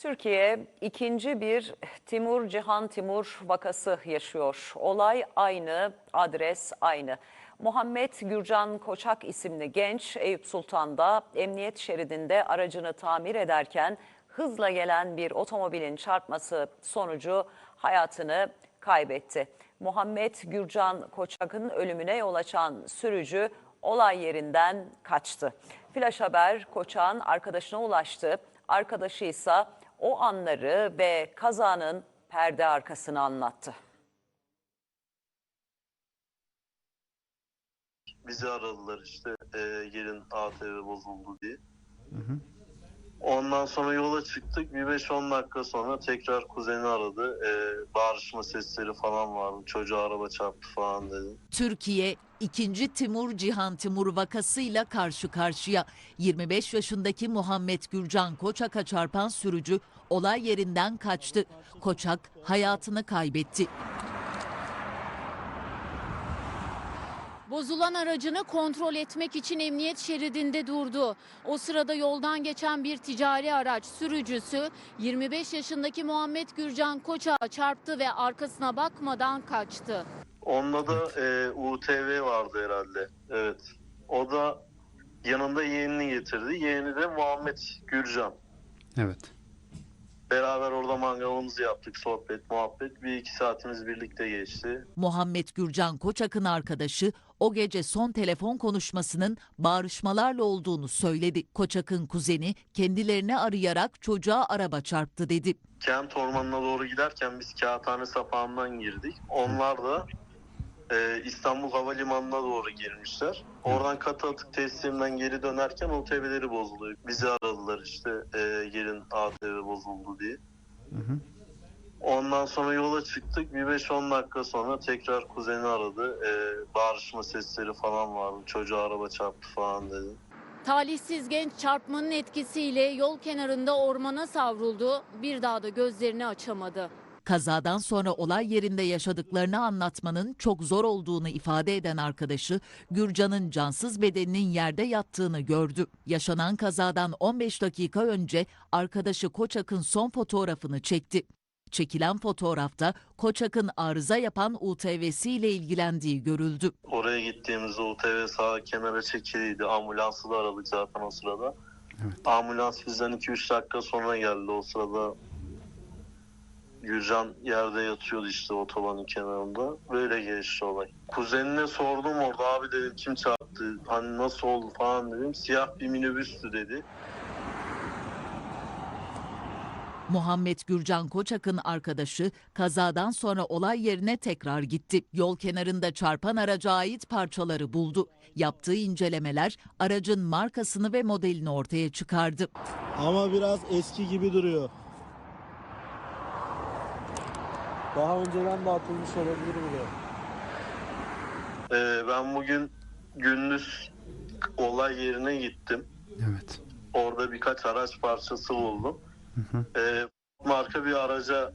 Türkiye ikinci bir Timur Cihan Timur vakası yaşıyor. Olay aynı, adres aynı. Muhammed Gürcan Koçak isimli genç Eyüp Sultan'da emniyet şeridinde aracını tamir ederken hızla gelen bir otomobilin çarpması sonucu hayatını kaybetti. Muhammed Gürcan Koçak'ın ölümüne yol açan sürücü olay yerinden kaçtı. Flash Haber Koçak'ın arkadaşına ulaştı. Arkadaşı ise o anları ve kazanın perde arkasını anlattı. Bizi aradılar işte e, gelin ATV bozuldu diye. Ondan sonra yola çıktık. Bir 5-10 dakika sonra tekrar kuzeni aradı. E, bağırışma sesleri falan vardı. Çocuğa araba çarptı falan dedi. Türkiye ikinci Timur Cihan Timur vakasıyla karşı karşıya. 25 yaşındaki Muhammed Gürcan Koçak'a çarpan sürücü olay yerinden kaçtı. Koçak hayatını kaybetti. Bozulan aracını kontrol etmek için emniyet şeridinde durdu. O sırada yoldan geçen bir ticari araç sürücüsü 25 yaşındaki Muhammed Gürcan Koçak'a çarptı ve arkasına bakmadan kaçtı. Onda da e, UTV vardı herhalde. Evet. O da yanında yeğenini getirdi. Yeğeni de Muhammed Gürcan. Evet. Beraber orada mangalımızı yaptık. Sohbet, muhabbet. Bir iki saatimiz birlikte geçti. Muhammed Gürcan Koçak'ın arkadaşı o gece son telefon konuşmasının bağırışmalarla olduğunu söyledi. Koçak'ın kuzeni kendilerini arayarak çocuğa araba çarptı dedi. kent ormanına doğru giderken biz Kağıthane sapağından girdik. Onlar da e, İstanbul Havalimanı'na doğru girmişler. Oradan katı atık teslimden geri dönerken OTV'leri bozuluyor. Bizi aradılar işte e, gelin ATV bozuldu diye. Ondan sonra yola çıktık. Bir 5-10 dakika sonra tekrar kuzeni aradı. E, bağırışma sesleri falan vardı. Çocuğa araba çarptı falan dedi. Talihsiz genç çarpmanın etkisiyle yol kenarında ormana savruldu. Bir daha da gözlerini açamadı. Kazadan sonra olay yerinde yaşadıklarını anlatmanın çok zor olduğunu ifade eden arkadaşı Gürcan'ın cansız bedeninin yerde yattığını gördü. Yaşanan kazadan 15 dakika önce arkadaşı Koçak'ın son fotoğrafını çekti. Çekilen fotoğrafta Koçak'ın arıza yapan UTV'si ile ilgilendiği görüldü. Oraya gittiğimizde OTV sağ kenara çekiliydi. Ambulansı da aradık zaten o sırada. Ambulans bizden 2-3 dakika sonra geldi. O sırada Gürcan yerde yatıyordu işte otobanın kenarında. Böyle geçti olay. Kuzenine sordum orada abi dedim kim çarptı? Hani nasıl oldu falan dedim. Siyah bir minibüstü dedi. Muhammed Gürcan Koçak'ın arkadaşı kazadan sonra olay yerine tekrar gitti. Yol kenarında çarpan araca ait parçaları buldu. Yaptığı incelemeler aracın markasını ve modelini ortaya çıkardı. Ama biraz eski gibi duruyor. Daha önceden de atılmış olabilir bile. Ee, ben bugün gündüz olay yerine gittim. Evet. Orada birkaç araç parçası buldum. Ee, marka bir araca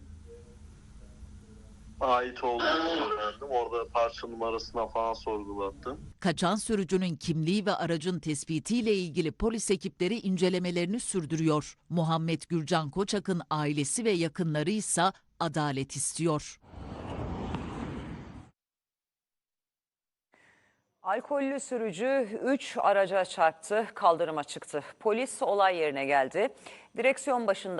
ait olduğunu öğrendim. Orada parça numarasına falan sorgulattım. Kaçan sürücünün kimliği ve aracın tespitiyle ilgili polis ekipleri incelemelerini sürdürüyor. Muhammed Gürcan Koçak'ın ailesi ve yakınları ise adalet istiyor. Alkollü sürücü 3 araca çarptı, kaldırıma çıktı. Polis olay yerine geldi. Direksiyon başında